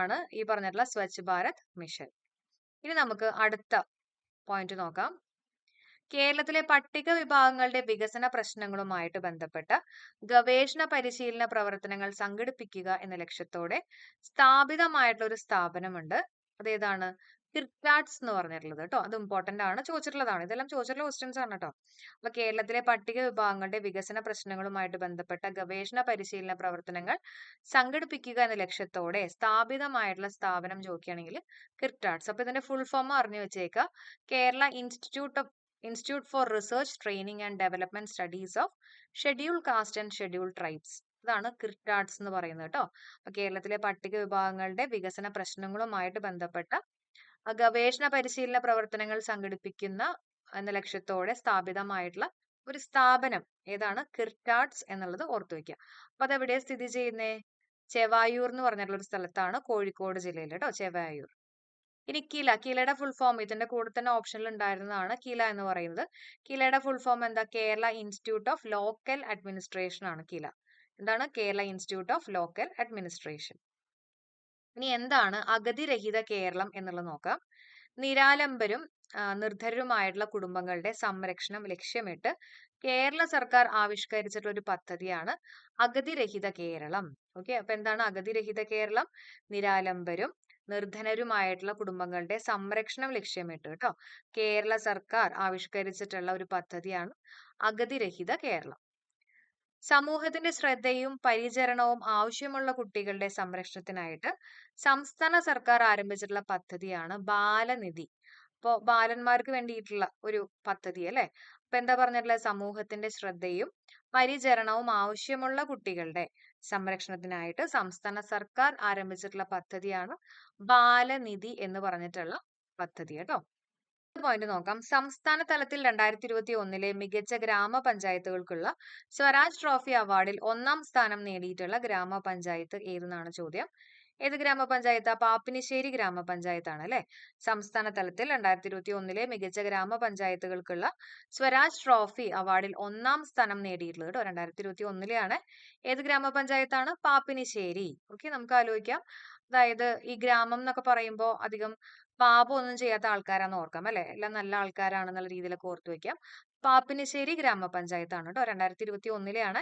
ആണ് ഈ പറഞ്ഞിട്ടുള്ള സ്വച്ഛ് ഭാരത് മിഷൻ. ഇനി നമുക്ക് അടുത്ത പോയിന്റ് നോക്കാം. കേരളത്തിലെ പട്ടിക വിഭാഗങ്ങളുടെ വികസന പ്രശ്നങ്ങളുമായിട്ട് ബന്ധപ്പെട്ട ഗവേഷണ പരിശീലന പ്രവർത്തനങ്ങൾ സംഘടിപ്പിക്കുക എന്ന ലക്ഷ്യത്തോടെ സ്ഥാപിതമായിട്ടുള്ള ഒരു സ്ഥാപനമുണ്ട്. അതേതാണ് കിർക്കാട്സ് എന്ന് പറഞ്ഞിട്ടുള്ളത് കേട്ടോ അത് ഇമ്പോർട്ടന്റ് ആണ്. ചോദിച്ചിട്ടുള്ളതാണ്. ഇതെല്ലാം ചോദിച്ചിട്ടുള്ള ക്വസ്റ്റ്യൻസ് ആണ് കേട്ടോ അപ്പൊ കേരളത്തിലെ പട്ടിക വിഭാഗങ്ങളുടെ വികസന പ്രശ്നങ്ങളുമായിട്ട് ബന്ധപ്പെട്ട ഗവേഷണ പരിശീലന പ്രവർത്തനങ്ങൾ സംഘടിപ്പിക്കുക എന്ന ലക്ഷ്യത്തോടെ സ്ഥാപിതമായിട്ടുള്ള സ്ഥാപനം ചോദിക്കുകയാണെങ്കിൽ കിർട്ടാട്സ് അപ്പൊ ഇതിന്റെ ഫുൾ ഫോം അറിഞ്ഞു വെച്ചേക്കുക. Kerala institute of institute for research training and development studies of schedule caste and schedule tribes ഇതാണ് കിർട്ടാട്സ് എന്ന് പറയുന്നത് കേട്ടോ കേരളത്തിലെ പട്ടിക വിഭാഗങ്ങളുടെ വികസന പ്രശ്നങ്ങളുമായിട്ട് ബന്ധപ്പെട്ട ഗവേഷണ പരിശീലന പ്രവർത്തനങ്ങൾ സംഘടിപ്പിക്കുന്ന എന്ന ലക്ഷ്യത്തോടെ സ്ഥാപിതമായിട്ടുള്ള ഒരു സ്ഥാപനം. ഏതാണ്? കിർട്ടാട്സ് എന്നുള്ളത് ഓർത്തു വെക്കുക അപ്പൊ അതെവിടെ സ്ഥിതി ചെയ്യുന്നേ? ചെവായൂർ എന്ന് പറഞ്ഞിട്ടുള്ള ഒരു സ്ഥലത്താണ് കോഴിക്കോട് ജില്ലയിൽ കേട്ടോ ചെവായൂർ. ഇനി കില. കിലയുടെ ഫുൾ ഫോം ഇതിന്റെ കൂടെ തന്നെ ഓപ്ഷനിൽ ഉണ്ടായിരുന്നതാണ് കില എന്ന് പറയുന്നത്. കിലയുടെ ഫുൾ ഫോം എന്താ? Kerala institute of local administration ആണ് കില. എന്താണ്? Kerala institute of local administration ഇനി എന്താണ് അഗതിരഹിത കേരളം എന്നുള്ളത് നോക്കാം. നിരാലംബരും നിർധരരുമായിട്ടുള്ള കുടുംബങ്ങളുടെ സംരക്ഷണം ലക്ഷ്യമിട്ട് കേരള സർക്കാർ ആവിഷ്കരിച്ചിട്ടുള്ള ഒരു പദ്ധതിയാണ് അഗതിരഹിത കേരളം. ഓക്കെ അപ്പൊ എന്താണ് അഗതിരഹിത കേരളം? നിരാലംബരും നിർധനരുമായിട്ടുള്ള കുടുംബങ്ങളുടെ സംരക്ഷണം ലക്ഷ്യമിട്ട് കേട്ടോ. കേരള സർക്കാർ ആവിഷ്കരിച്ചിട്ടുള്ള ഒരു പദ്ധതിയാണ് അഗതിരഹിത കേരളം. സമൂഹത്തിന്റെ ശ്രദ്ധയും പരിചരണവും ആവശ്യമുള്ള കുട്ടികളുടെ സംരക്ഷണത്തിനായിട്ട് സംസ്ഥാന സർക്കാർ ആരംഭിച്ചിട്ടുള്ള പദ്ധതിയാണ് ബാലനിധി. അപ്പോ ബാലന്മാർക്ക് വേണ്ടിയിട്ടുള്ള ഒരു പദ്ധതി അല്ലെ? അപ്പൊ എന്താ പറഞ്ഞിട്ടുള്ളത് സമൂഹത്തിന്റെ ശ്രദ്ധയും പരിചരണവും ആവശ്യമുള്ള കുട്ടികളുടെ സംരക്ഷണത്തിനായിട്ട് സംസ്ഥാന സർക്കാർ ആരംഭിച്ചിട്ടുള്ള പദ്ധതിയാണ് ബാലനിധി എന്ന് പറഞ്ഞിട്ടുള്ള പദ്ധതി കേട്ടോ. പോയിന്റ് നോക്കാം. സംസ്ഥാന തലത്തിൽ രണ്ടായിരത്തി ഇരുപത്തി ഒന്നിലെ മികച്ച ഗ്രാമപഞ്ചായത്തുകൾക്കുള്ള സ്വരാജ് ട്രോഫി അവാർഡിൽ ഒന്നാം സ്ഥാനം നേടിയിട്ടുള്ള ഗ്രാമപഞ്ചായത്ത് ഏതെന്നാണ് ചോദ്യം? ഏത് ഗ്രാമപഞ്ചായത്താ? പാപ്പിനിശ്ശേരി ഗ്രാമപഞ്ചായത്താണ് അല്ലെ സംസ്ഥാന തലത്തിൽ രണ്ടായിരത്തി ഇരുപത്തി ഒന്നിലെ മികച്ച ഗ്രാമപഞ്ചായത്തുകൾക്കുള്ള സ്വരാജ് ട്രോഫി അവാർഡിൽ ഒന്നാം സ്ഥാനം നേടിയിട്ടുള്ളത് കേട്ടോ രണ്ടായിരത്തി ഇരുപത്തി ഒന്നിലെയാണ് ഏത് ഗ്രാമപഞ്ചായത്താണ്? പാപ്പിനിശ്ശേരി. ഓക്കെ നമുക്ക് ആലോചിക്കാം. അതായത് ഈ ഗ്രാമം എന്നൊക്കെ പറയുമ്പോൾ അധികം പാപം ഒന്നും ചെയ്യാത്ത ആൾക്കാരാന്ന് ഓർക്കാം അല്ലെ? എല്ലാം നല്ല ആൾക്കാരാണെന്നുള്ള രീതിയിലൊക്കെ ഓർത്തു വെക്കാം. പാപ്പിനിശ്ശേരി ഗ്രാമപഞ്ചായത്താണ് കേട്ടോ. രണ്ടായിരത്തി ഇരുപത്തി ഒന്നിലെയാണ്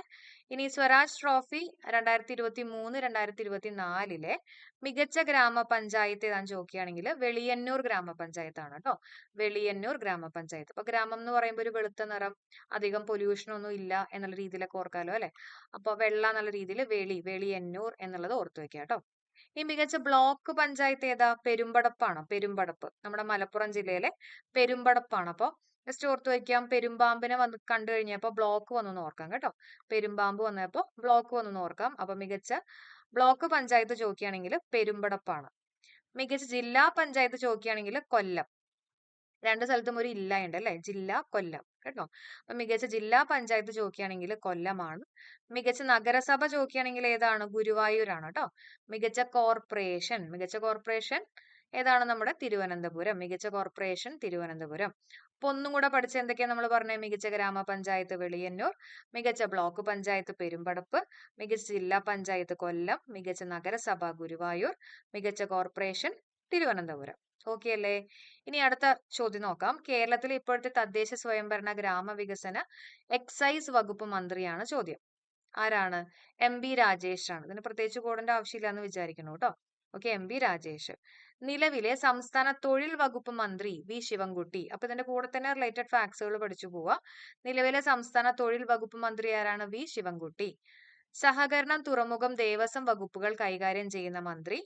ഇനി സ്വരാജ് ട്രോഫി രണ്ടായിരത്തി ഇരുപത്തി മൂന്ന് രണ്ടായിരത്തി ഇരുപത്തി നാലിലെ മികച്ച ഗ്രാമപഞ്ചായത്ത് ഏതാണെന്ന് ചോദിക്കുകയാണെങ്കിൽ വെളിയന്നൂർ ഗ്രാമപഞ്ചായത്താണ് കേട്ടോ. വെളിയന്നൂർ ഗ്രാമപഞ്ചായത്ത്. അപ്പൊ ഗ്രാമം എന്ന് പറയുമ്പോൾ ഒരു വെളുത്ത നിറം അധികം പൊല്യൂഷൻ ഒന്നും ഇല്ല എന്നുള്ള രീതിയിലൊക്കെ ഓർക്കാലോ അല്ലെ? അപ്പൊ വെള്ള എന്നുള്ള രീതിയിൽ വെളി വെളിയന്നൂർ എന്നുള്ളത് ഓർത്തു വെക്കാം കേട്ടോ. ഈ മികച്ച ബ്ലോക്ക് പഞ്ചായത്ത് ഏതാ? പെരുമ്പടപ്പാണ്? പെരുമ്പടപ്പ്. നമ്മുടെ മലപ്പുറം ജില്ലയിലെ പെരുമ്പടപ്പാണ്. അപ്പൊ ജസ്റ്റ് ഓർത്ത് വയ്ക്കാം പെരുമ്പാമ്പിനെ വന്ന് കണ്ടു കഴിഞ്ഞപ്പോ ബ്ലോക്ക് വന്നു ഓർക്കാം കേട്ടോ. പെരുമ്പാമ്പ് വന്നപ്പോ ബ്ലോക്ക് വന്നു ഓർക്കാം. അപ്പൊ മികച്ച ബ്ലോക്ക് പഞ്ചായത്ത് ചോദിക്കുകയാണെങ്കിൽ പെരുമ്പടപ്പാണ്. മികച്ച ജില്ലാ പഞ്ചായത്ത് ചോദിക്കുകയാണെങ്കിൽ കൊല്ലം. രണ്ട് സ്ഥലത്തും ഒരു ഇല്ല ഉണ്ട് അല്ലെ ജില്ല കൊല്ലം കേട്ടോ? അപ്പൊ മികച്ച ജില്ലാ പഞ്ചായത്ത് ചോദിക്കുകയാണെങ്കിൽ കൊല്ലമാണ്. മികച്ച നഗരസഭ ചോദിക്കുകയാണെങ്കിൽ ഏതാണ്? ഗുരുവായൂരാണ് കേട്ടോ. മികച്ച കോർപ്പറേഷൻ മികച്ച കോർപ്പറേഷൻ ഏതാണ് നമ്മുടെ തിരുവനന്തപുരം? മികച്ച കോർപ്പറേഷൻ തിരുവനന്തപുരം. അപ്പൊ ഒന്നും കൂടെ പഠിച്ച എന്തൊക്കെയാ നമ്മൾ പറഞ്ഞ? മികച്ച ഗ്രാമപഞ്ചായത്ത് വെളിയന്നൂർ മികച്ച ബ്ലോക്ക് പഞ്ചായത്ത് പെരുമ്പടപ്പ് മികച്ച ജില്ലാ പഞ്ചായത്ത് കൊല്ലം മികച്ച നഗരസഭ ഗുരുവായൂർ മികച്ച കോർപ്പറേഷൻ തിരുവനന്തപുരം. ഓക്കെ അല്ലേ? ഇനി അടുത്ത ചോദ്യം നോക്കാം. കേരളത്തിലെ ഇപ്പോഴത്തെ തദ്ദേശ സ്വയംഭരണ ഗ്രാമവികസന എക്സൈസ് വകുപ്പ് മന്ത്രിയാണ് ചോദ്യം. ആരാണ്? എം ബി രാജേഷ് ആണ് ഇതിന് പ്രത്യേകിച്ച് കൂടേണ്ട ആവശ്യമില്ല എന്ന് വിചാരിക്കുന്നു കേട്ടോ ഓക്കെ എം ബി രാജേഷ്. നിലവിലെ സംസ്ഥാന തൊഴിൽ വകുപ്പ് മന്ത്രി വി ശിവൻകുട്ടി. അപ്പൊ ഇതിന്റെ കൂടെ തന്നെ റിലേറ്റഡ് ഫാക്ട്സുകൾ പഠിച്ചു പോവാ. നിലവിലെ സംസ്ഥാന തൊഴിൽ വകുപ്പ് മന്ത്രി ആരാണ്? വി ശിവൻകുട്ടി. സഹകരണം തുറമുഖം ദേവസ്വം വകുപ്പുകൾ കൈകാര്യം ചെയ്യുന്ന മന്ത്രി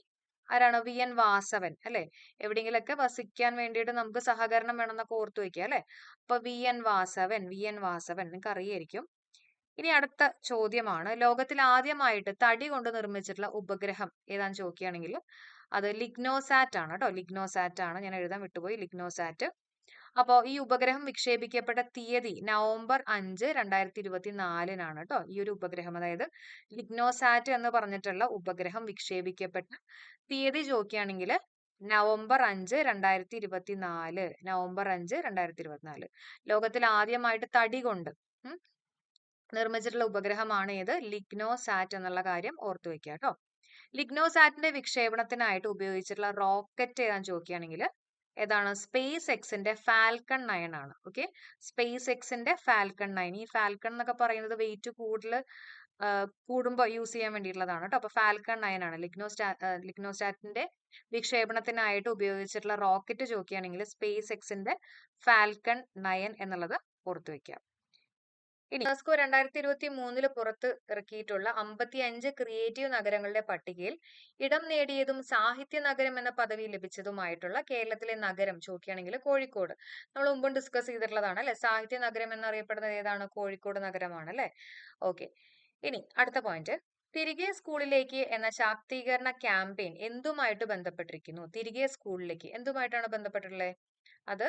ആരാണ് വി എൻ വാസവൻ അല്ലെ? എവിടെയെങ്കിലൊക്കെ വസിക്കാൻ വേണ്ടിയിട്ട് നമുക്ക് സഹകരണം വേണമെന്നൊക്കെ ഓർത്തു വെക്കുക അല്ലെ? അപ്പൊ V N Vasavan V N Vasavan നിങ്ങൾക്ക് അറിയായിരിക്കും. ഇനി അടുത്ത ചോദ്യമാണ്. ലോകത്തിൽ ആദ്യമായിട്ട് തടി കൊണ്ട് നിർമ്മിച്ചിട്ടുള്ള ഉപഗ്രഹം ഏതാന്ന് ചോദിക്കുകയാണെങ്കിൽ അത് ലിഗ്നോസാറ്റ് ആണ് കേട്ടോ. ലിഗ്നോസാറ്റ് ആണ് ഞാൻ എഴുതാൻ വിട്ടുപോയി. ലിഗ്നോസാറ്റ്. അപ്പോ ഈ ഉപഗ്രഹം വിക്ഷേപിക്കപ്പെട്ട തീയതി നവംബർ അഞ്ച് രണ്ടായിരത്തി ഇരുപത്തി നാലിനാണ് കേട്ടോ ഈ ഒരു ഉപഗ്രഹം. അതായത് ലിഗ്നോസാറ്റ് എന്ന് പറഞ്ഞിട്ടുള്ള ഉപഗ്രഹം വിക്ഷേപിക്കപ്പെട്ട തീയതി ചോദിക്കുകയാണെങ്കിൽ നവംബർ അഞ്ച് രണ്ടായിരത്തി ഇരുപത്തി നാല് നവംബർ അഞ്ച് രണ്ടായിരത്തി ഇരുപത്തിനാല് ലോകത്തിൽ ആദ്യമായിട്ട് തടി കൊണ്ട് നിർമ്മിച്ചിട്ടുള്ള ഉപഗ്രഹമാണ് ഏത്? ലിഗ്നോസാറ്റ് എന്നുള്ള കാര്യം ഓർത്തു വെക്കുക കേട്ടോ ലിഗ്നോസാറ്റിന്റെ വിക്ഷേപണത്തിനായിട്ട് ഉപയോഗിച്ചിട്ടുള്ള റോക്കറ്റ് ഏതാന്ന് ചോദിക്കുകയാണെങ്കിൽ ഏതാണ്? സ്പേസ് എക്സിന്റെ ഫാൽക്കൺ നയൻ ആണ്. ഓക്കെ? സ്പേസ് എക്സിന്റെ ഫാൽക്കൺ നയൻ. ഈ ഫാൽക്കൺ എന്നൊക്കെ പറയുന്നത് വെയിറ്റ് കൂടുതൽ കൂടുമ്പോൾ യൂസ് ചെയ്യാൻ വേണ്ടിയിട്ടുള്ളതാണ് കേട്ടോ അപ്പൊ ഫാൽക്കൺ നയൻ ആണ്. ലിഗ്നോസ്റ്റാ ലിഗ്നോസ്റ്റാറ്റിന്റെ വിക്ഷേപണത്തിനായിട്ട് ഉപയോഗിച്ചിട്ടുള്ള റോക്കറ്റ് ചോദിക്കുകയാണെങ്കിൽ സ്പേസ് എക്സിന്റെ ഫാൽക്കൺ നയൻ എന്നുള്ളത് ഓർത്തു വെക്കാം ഇനി യുനെസ്കോ രണ്ടായിരത്തി ഇരുപത്തി മൂന്നിൽ പുറത്ത് ഇറക്കിയിട്ടുള്ള അമ്പത്തിയഞ്ച് ക്രിയേറ്റീവ് നഗരങ്ങളുടെ പട്ടികയിൽ ഇടം നേടിയതും സാഹിത്യ നഗരം എന്ന പദവി ലഭിച്ചതുമായിട്ടുള്ള കേരളത്തിലെ നഗരം ചോദിക്കുകയാണെങ്കിൽ കോഴിക്കോട്. നമ്മൾ മുമ്പും ഡിസ്കസ് ചെയ്തിട്ടുള്ളതാണ് അല്ലെ? സാഹിത്യ നഗരം എന്നറിയപ്പെടുന്നത് ഏതാണ്? കോഴിക്കോട് നഗരമാണ് അല്ലെ? ഓക്കെ ഇനി അടുത്ത പോയിന്റ് തിരികെ സ്കൂളിലേക്ക് എന്ന ശാക്തീകരണ ക്യാമ്പയിൻ എന്തുമായിട്ട് ബന്ധപ്പെട്ടിരിക്കുന്നു? തിരികെ സ്കൂളിലേക്ക് എന്തുമായിട്ടാണ് ബന്ധപ്പെട്ടിട്ടുള്ളത്? അത്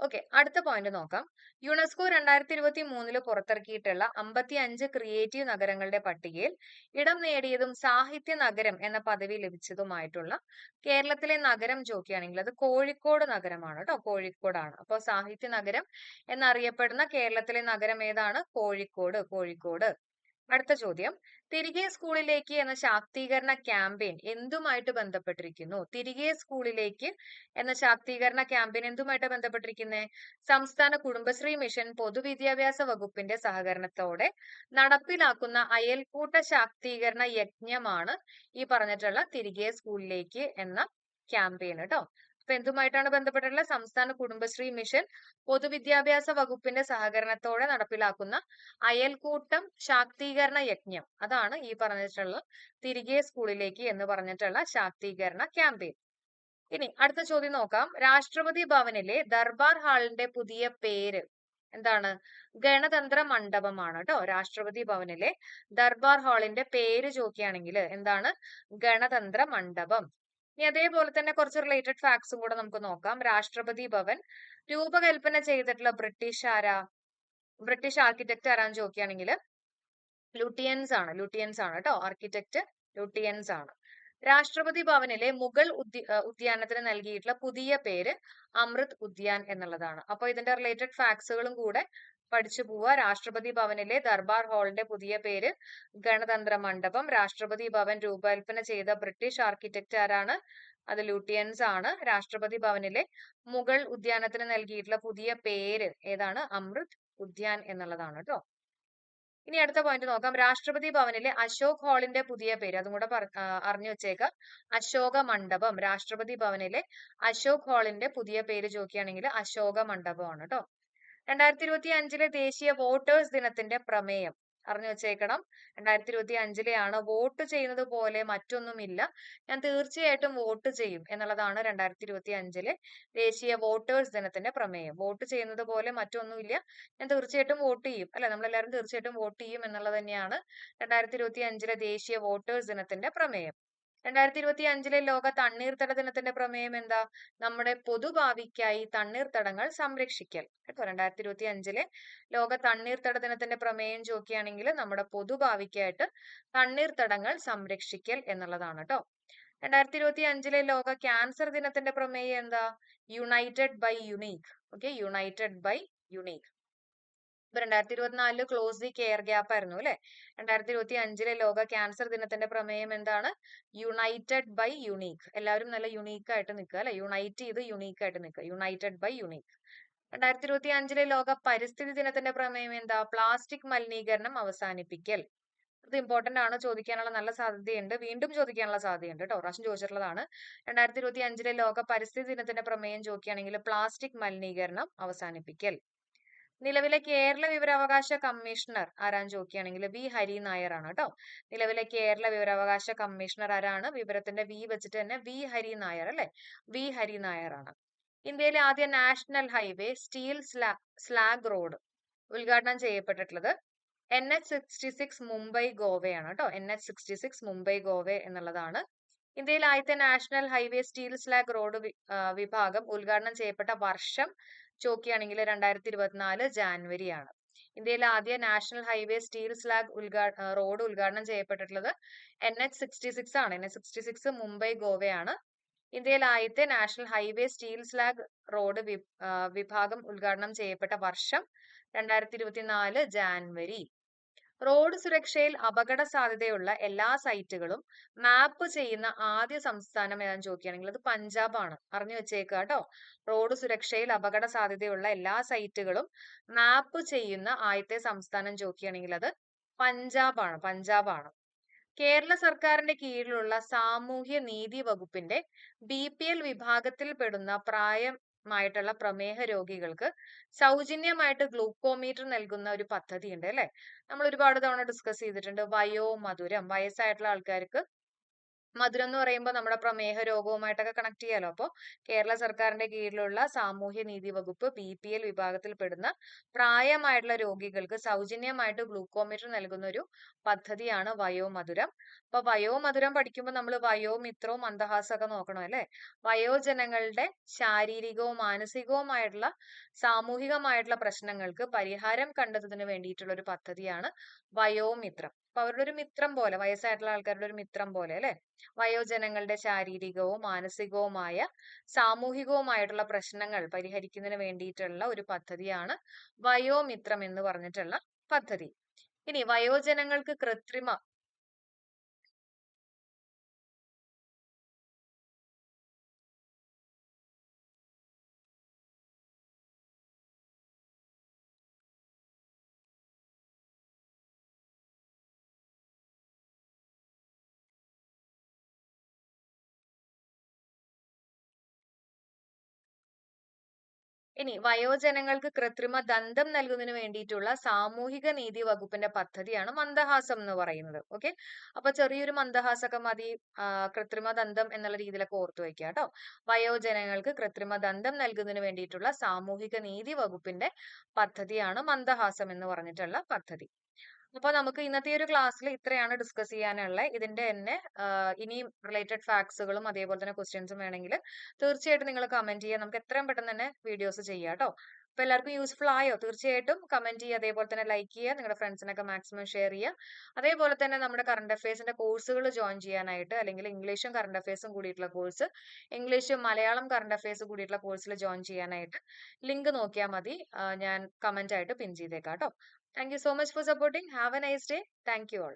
ഓക്കെ അടുത്ത പോയിന്റ് നോക്കാം. യുനെസ്കോ രണ്ടായിരത്തി ഇരുപത്തി മൂന്നിൽ പുറത്തിറക്കിയിട്ടുള്ള അമ്പത്തി അഞ്ച് ക്രിയേറ്റീവ് നഗരങ്ങളുടെ പട്ടികയിൽ ഇടം നേടിയതും സാഹിത്യ നഗരം എന്ന പദവി ലഭിച്ചതുമായിട്ടുള്ള കേരളത്തിലെ നഗരം ചോക്കിയാണെങ്കിൽ അത് കോഴിക്കോട് നഗരമാണ് കേട്ടോ കോഴിക്കോടാണ്. അപ്പോൾ സാഹിത്യ നഗരം എന്നറിയപ്പെടുന്ന കേരളത്തിലെ നഗരം ഏതാണ്? കോഴിക്കോട് കോഴിക്കോട്. അടുത്ത ചോദ്യം. തിരികെ സ്കൂളിലേക്ക് എന്ന ശാക്തീകരണ ക്യാമ്പയിൻ എന്തുമായിട്ട് ബന്ധപ്പെട്ടിരിക്കുന്നു? തിരികെ സ്കൂളിലേക്ക് എന്ന ശാക്തീകരണ ക്യാമ്പയിൻ എന്തുമായിട്ട് ബന്ധപ്പെട്ടിരിക്കുന്നത് സംസ്ഥാന കുടുംബശ്രീ മിഷൻ പൊതുവിദ്യാഭ്യാസ വകുപ്പിന്റെ സഹകരണത്തോടെ നടപ്പിലാക്കുന്ന അയൽക്കൂട്ട ശാക്തീകരണ യജ്ഞമാണ് ഈ പറഞ്ഞിട്ടുള്ള തിരികെ സ്കൂളിലേക്ക് എന്ന ക്യാമ്പയിൻ കേട്ടോ അപ്പൊ എന്തുമായിട്ടാണ് ബന്ധപ്പെട്ടിട്ടുള്ള സംസ്ഥാന കുടുംബശ്രീ മിഷൻ പൊതുവിദ്യാഭ്യാസ വകുപ്പിന്റെ സഹകരണത്തോടെ നടപ്പിലാക്കുന്ന അയൽക്കൂട്ടം ശാക്തീകരണ യജ്ഞം. അതാണ് ഈ പറഞ്ഞിട്ടുള്ള തിരികെ സ്കൂളിലേക്ക് എന്ന് പറഞ്ഞിട്ടുള്ള ശാക്തീകരണ ക്യാമ്പയിൻ. ഇനി അടുത്ത ചോദ്യം നോക്കാം. രാഷ്ട്രപതി ഭവനിലെ ദർബാർ ഹാളിന്റെ പുതിയ പേര് എന്താണ്? ഗണതന്ത്ര മണ്ഡപമാണ് കേട്ടോ രാഷ്ട്രപതി ഭവനിലെ ദർബാർ ഹാളിന്റെ പേര് ചോദിക്കുകയാണെങ്കിൽ എന്താണ്? ഗണതന്ത്ര മണ്ഡപം. ഇനി അതേപോലെ തന്നെ കുറച്ച് റിലേറ്റഡ് ഫാക്ട്സും കൂടെ നമുക്ക് നോക്കാം. രാഷ്ട്രപതി ഭവൻ രൂപകൽപ്പന ചെയ്തിട്ടുള്ള ബ്രിട്ടീഷ് ആരാ? ബ്രിട്ടീഷ് ആർക്കിടെക്ട് ആരാന്ന് ചോദിക്കുകയാണെങ്കിൽ ലുട്ടിയൻസ് ആണ്. ലുട്ടിയൻസ് ആണ് കേട്ടോ ആർക്കിടെക്ട് ലുട്ടിയൻസ് ആണ്. രാഷ്ട്രപതി ഭവനിലെ മുഗൾ ഉദ്യ ഉദ്യാനത്തിന് നൽകിയിട്ടുള്ള പുതിയ പേര് അമൃത് ഉദ്യാൻ എന്നുള്ളതാണ്. അപ്പൊ ഇതിന്റെ റിലേറ്റഡ് ഫാക്ട്സുകളും കൂടെ പഠിച്ചു പോവുക. രാഷ്ട്രപതി ഭവനിലെ ദർബാർ ഹാളിന്റെ പുതിയ പേര് ഗണതന്ത്ര മണ്ഡപം. രാഷ്ട്രപതി ഭവൻ രൂപകൽപ്പന ചെയ്ത ബ്രിട്ടീഷ് ആർക്കിടെക്റ്റ് ആരാണ്? അത് ലൂട്ടിയൻസ് ആണ്. രാഷ്ട്രപതി ഭവനിലെ മുഗൾ ഉദ്യാനത്തിന് നൽകിയിട്ടുള്ള പുതിയ പേര് ഏതാണ്? അമൃത് ഉദ്യാൻ എന്നുള്ളതാണ് കേട്ടോ ഇനി അടുത്ത പോയിന്റ് നോക്കാം. രാഷ്ട്രപതി ഭവനിലെ അശോക് ഹാളിന്റെ പുതിയ പേര് അതും കൂടെ അറിഞ്ഞു വെച്ചേക്കാം. അശോക മണ്ഡപം. രാഷ്ട്രപതി ഭവനിലെ അശോക് ഹാളിന്റെ പുതിയ പേര് ചോദിക്കുകയാണെങ്കിൽ അശോക മണ്ഡപമാണ് കേട്ടോ രണ്ടായിരത്തി ഇരുപത്തി അഞ്ചിലെ ദേശീയ വോട്ടേഴ്സ് ദിനത്തിന്റെ പ്രമേയം അറിഞ്ഞു വെച്ചേക്കണം. രണ്ടായിരത്തി ഇരുപത്തി അഞ്ചിലെയാണ് വോട്ട് ചെയ്യുന്നത് പോലെ മറ്റൊന്നുമില്ല. ഞാൻ തീർച്ചയായിട്ടും വോട്ട് ചെയ്യും എന്നുള്ളതാണ് രണ്ടായിരത്തി ഇരുപത്തി അഞ്ചിലെ ദേശീയ വോട്ടേഴ്സ് ദിനത്തിന്റെ പ്രമേയം. വോട്ട് ചെയ്യുന്നത് പോലെ മറ്റൊന്നുമില്ല. ഞാൻ തീർച്ചയായിട്ടും വോട്ട് ചെയ്യും. അല്ലെ? നമ്മളെല്ലാവരും തീർച്ചയായിട്ടും വോട്ട് ചെയ്യും എന്നുള്ളത് തന്നെയാണ് രണ്ടായിരത്തി ഇരുപത്തി അഞ്ചിലെ ദേശീയ വോട്ടേഴ്സ് ദിനത്തിന്റെ പ്രമേയം. രണ്ടായിരത്തി ഇരുപത്തി അഞ്ചിലെ ലോക തണ്ണീർത്തട ദിനത്തിന്റെ പ്രമേയം എന്താ? നമ്മുടെ പൊതുഭാവിക്കായി തണ്ണീർത്തടങ്ങൾ സംരക്ഷിക്കൽ. കേട്ടോ രണ്ടായിരത്തി ഇരുപത്തി അഞ്ചിലെ ലോക തണ്ണീർത്തട ദിനത്തിന്റെ പ്രമേയം ചോദിക്കുകയാണെങ്കിൽ നമ്മുടെ പൊതുഭാവിക്കായിട്ട് തണ്ണീർത്തടങ്ങൾ സംരക്ഷിക്കൽ എന്നുള്ളതാണ് കേട്ടോ. രണ്ടായിരത്തി ഇരുപത്തി അഞ്ചിലെ ലോക ക്യാൻസർ ദിനത്തിന്റെ പ്രമേയം എന്താ? United by unique. Okay united by unique. ഇപ്പൊ രണ്ടായിരത്തി ഇരുപത്തിനാലിൽ ക്ലോസ് ദി കെയർ ഗ്യാപ്പ് ആയിരുന്നു അല്ലെ? രണ്ടായിരത്തി ഇരുപത്തി അഞ്ചിലെ ലോക ക്യാൻസർ ദിനത്തിന്റെ പ്രമേയം എന്താണ്? യുണൈറ്റഡ് ബൈ യുണീക്ക് എല്ലാവരും നല്ല യുണീക്ക് ആയിട്ട് നിൽക്കുക അല്ലെ? യുണൈറ്റ് ചെയ്ത് യുണീക്ക് ആയിട്ട് നിൽക്കുക. യുണൈറ്റഡ് ബൈ യുണീക്ക് രണ്ടായിരത്തി ഇരുപത്തി അഞ്ചിലെ ലോക പരിസ്ഥിതി ദിനത്തിന്റെ പ്രമേയം എന്താ? പ്ലാസ്റ്റിക് മലിനീകരണം അവസാനിപ്പിക്കൽ. ഇത് ഇമ്പോർട്ടന്റ് ആണ്. ചോദിക്കാനുള്ള നല്ല സാധ്യതയുണ്ട്. വീണ്ടും ചോദിക്കാനുള്ള സാധ്യതയുണ്ട് കേട്ടോ. പ്രാവശ്യം ചോദിച്ചിട്ടുള്ളതാണ്. രണ്ടായിരത്തി ഇരുപത്തി അഞ്ചിലെ ലോക പരിസ്ഥിതി ദിനത്തിന്റെ പ്രമേയം ചോദിക്കുകയാണെങ്കിൽ പ്ലാസ്റ്റിക് മലിനീകരണം അവസാനിപ്പിക്കൽ. നിലവിലെ കേരള വിവരാവകാശ കമ്മീഷണർ ആരാന്ന് ചോദിക്കുകയാണെങ്കിൽ വി. ഹരി നായർ ആണ് കേട്ടോ. നിലവിലെ കേരള വിവരാവകാശ കമ്മീഷണർ ആരാണ്? വിവരത്തിന്റെ വി വെച്ചിട്ട് തന്നെ വി. ഹരി നായർ അല്ലെ? വി. ഹരി നായർ ആണ്. ഇന്ത്യയിലെ ആദ്യ നാഷണൽ ഹൈവേ സ്റ്റീൽ സ്ലാ സ്ലാഗ് റോഡ് ഉദ്ഘാടനം ചെയ്യപ്പെട്ടിട്ടുള്ളത് N H sixty six Mumbai ഗോവയാണ് കേട്ടോ. N H sixty six Mumbai Goa എന്നുള്ളതാണ്. ഇന്ത്യയിൽ ആദ്യത്തെ national highway steel slag road വിഭാഗം ഉദ്ഘാടനം ചെയ്യപ്പെട്ട വർഷം ചോദിക്കുകയാണെങ്കിൽ രണ്ടായിരത്തി ഇരുപത്തിനാല് ജാനുവരി ആണ് ഇന്ത്യയിലെ ആദ്യ നാഷണൽ ഹൈവേ സ്റ്റീൽ സ്ലാഗ് ഉദ്ഘാ റോഡ് ഉദ്ഘാടനം ചെയ്യപ്പെട്ടിട്ടുള്ളത് എൻ എച്ച് സിക്സ്റ്റി സിക്സ് ആണ്. N H sixty six Mumbai ഗോവയാണ്. ഇന്ത്യയിലെ ആദ്യത്തെ national highway steel slag road വിഭാഗം ഉദ്ഘാടനം ചെയ്യപ്പെട്ട വർഷം രണ്ടായിരത്തി ഇരുപത്തിനാല് ജാനുവരി. റോഡ് സുരക്ഷയിൽ അപകട സാധ്യതയുള്ള എല്ലാ സൈറ്റുകളും മാപ്പ് ചെയ്യുന്ന ആദ്യ സംസ്ഥാനം ഏതാണെന്ന് ചോദിക്കുകയാണെങ്കിൽ അത് പഞ്ചാബാണ്. അറിഞ്ഞു വെച്ചേക്കുക കേട്ടോ. റോഡ് സുരക്ഷയിൽ അപകട സാധ്യതയുള്ള എല്ലാ സൈറ്റുകളും മാപ്പ് ചെയ്യുന്ന ആദ്യത്തെ സംസ്ഥാനം ചോദിക്കുകയാണെങ്കിൽ അത് പഞ്ചാബാണ് പഞ്ചാബാണ്. കേരള സർക്കാരിന്റെ കീഴിലുള്ള സാമൂഹ്യ നീതി വകുപ്പിന്റെ ബി പി എൽ വിഭാഗത്തിൽ പെടുന്ന പ്രായമായിട്ടുള്ള പ്രമേഹ രോഗികൾക്ക് സൗജന്യമായിട്ട് ഗ്ലൂക്കോമീറ്റർ നൽകുന്ന ഒരു പദ്ധതി ഉണ്ട് അല്ലെ? നമ്മൾ ഒരുപാട് തവണ ഡിസ്കസ് ചെയ്തിട്ടുണ്ട് വയോ മധുരം വയസ്സായിട്ടുള്ള ആൾക്കാർക്ക് മധുരം എന്ന് പറയുമ്പോൾ നമ്മുടെ പ്രമേഹ രോഗവുമായിട്ടൊക്കെ കണക്ട് ചെയ്യാലോ? അപ്പോൾ കേരള സർക്കാരിന്റെ കീഴിലുള്ള സാമൂഹ്യ നീതി വകുപ്പ് ബി പി എൽ വിഭാഗത്തിൽ പെടുന്ന പ്രായമായിട്ടുള്ള രോഗികൾക്ക് സൗജന്യമായിട്ട് ഗ്ലൂക്കോമീറ്റർ നൽകുന്ന ഒരു പദ്ധതിയാണ് വയോമധുരം. അപ്പൊ വയോമധുരം പഠിക്കുമ്പോൾ നമ്മൾ വയോമിത്രവും മന്ദഹാസമൊക്കെ നോക്കണം അല്ലെ? വയോജനങ്ങളുടെ ശാരീരികവും മാനസികവുമായിട്ടുള്ള സാമൂഹികമായിട്ടുള്ള പ്രശ്നങ്ങൾക്ക് പരിഹാരം കണ്ടെത്തുന്നതിന് വേണ്ടിയിട്ടുള്ള ഒരു പദ്ധതിയാണ് വയോമിത്രം. അപ്പൊ അവരുടെ ഒരു മിത്രം പോലെ വയസ്സായിട്ടുള്ള ആൾക്കാരുടെ ഒരു മിത്രം പോലെ അല്ലെ? വയോജനങ്ങളുടെ ശാരീരികവും മാനസികവുമായ സാമൂഹികവുമായിട്ടുള്ള പ്രശ്നങ്ങൾ പരിഹരിക്കുന്നതിന് വേണ്ടിയിട്ടുള്ള ഒരു പദ്ധതിയാണ് വയോമിത്രം എന്ന് പറഞ്ഞിട്ടുള്ള പദ്ധതി. ഇനി വയോജനങ്ങൾക്ക് കൃത്രിമ ഇനി വയോജനങ്ങൾക്ക് കൃത്രിമ ദന്തം നൽകുന്നതിന് വേണ്ടിയിട്ടുള്ള സാമൂഹിക നീതി വകുപ്പിന്റെ പദ്ധതിയാണ് മന്ദഹാസം എന്ന് പറയുന്നത്. ഓക്കെ അപ്പൊ ചെറിയൊരു മന്ദഹാസമൊക്കെ മതി. കൃത്രിമ ദന്തം എന്നുള്ള രീതിയിലൊക്കെ ഓർത്തു വയ്ക്കുക കേട്ടോ. വയോജനങ്ങൾക്ക് കൃത്രിമ ദന്തം നൽകുന്നതിന് വേണ്ടിയിട്ടുള്ള സാമൂഹിക നീതി വകുപ്പിന്റെ പദ്ധതിയാണ് മന്ദഹാസം എന്ന് പറഞ്ഞിട്ടുള്ള പദ്ധതി. അപ്പൊ നമുക്ക് ഇന്നത്തെ ഒരു ക്ലാസ്സിൽ ഇത്രയാണ് ഡിസ്കസ് ചെയ്യാനുള്ളത് ഇതിന്റെ തന്നെ ഇനിയും റിലേറ്റഡ് ഫാക്ട്സുകളും അതേപോലെ തന്നെ ക്വസ്റ്റ്യൻസും വേണമെങ്കിൽ തീർച്ചയായിട്ടും നിങ്ങൾ കമന്റ് ചെയ്യുക നമുക്ക് എത്രയും പെട്ടെന്ന് തന്നെ വീഡിയോസ് ചെയ്യാം കേട്ടോ അപ്പൊ എല്ലാവർക്കും യൂസ്ഫുൾ ആയോ? തീർച്ചയായിട്ടും കമന്റ് ചെയ്യുക അതേപോലെ തന്നെ ലൈക്ക് ചെയ്യുക നിങ്ങളുടെ ഫ്രണ്ട്സിനൊക്കെ മാക്സിമം ഷെയർ ചെയ്യുക. അതേപോലെ തന്നെ നമ്മുടെ കറണ്ട് അഫയേഴ്സിന്റെ കോഴ്സുകൾ ജോയിൻ ചെയ്യാനായിട്ട് അല്ലെങ്കിൽ ഇംഗ്ലീഷും കറണ്ട് അഫയേഴ്സും കൂടിയിട്ടുള്ള കോഴ്സ് ഇംഗ്ലീഷും മലയാളം കറണ്ട് അഫയേഴ്സ് കൂടിയിട്ടുള്ള കോഴ്സിൽ ജോയിൻ ചെയ്യാനായിട്ട് ലിങ്ക് നോക്കിയാൽ മതി. ഞാൻ കമന്റ് ആയിട്ട് പിൻ ചെയ്തേക്കാം കേട്ടോ Thank you so much for supporting. Have a nice day. Thank you all.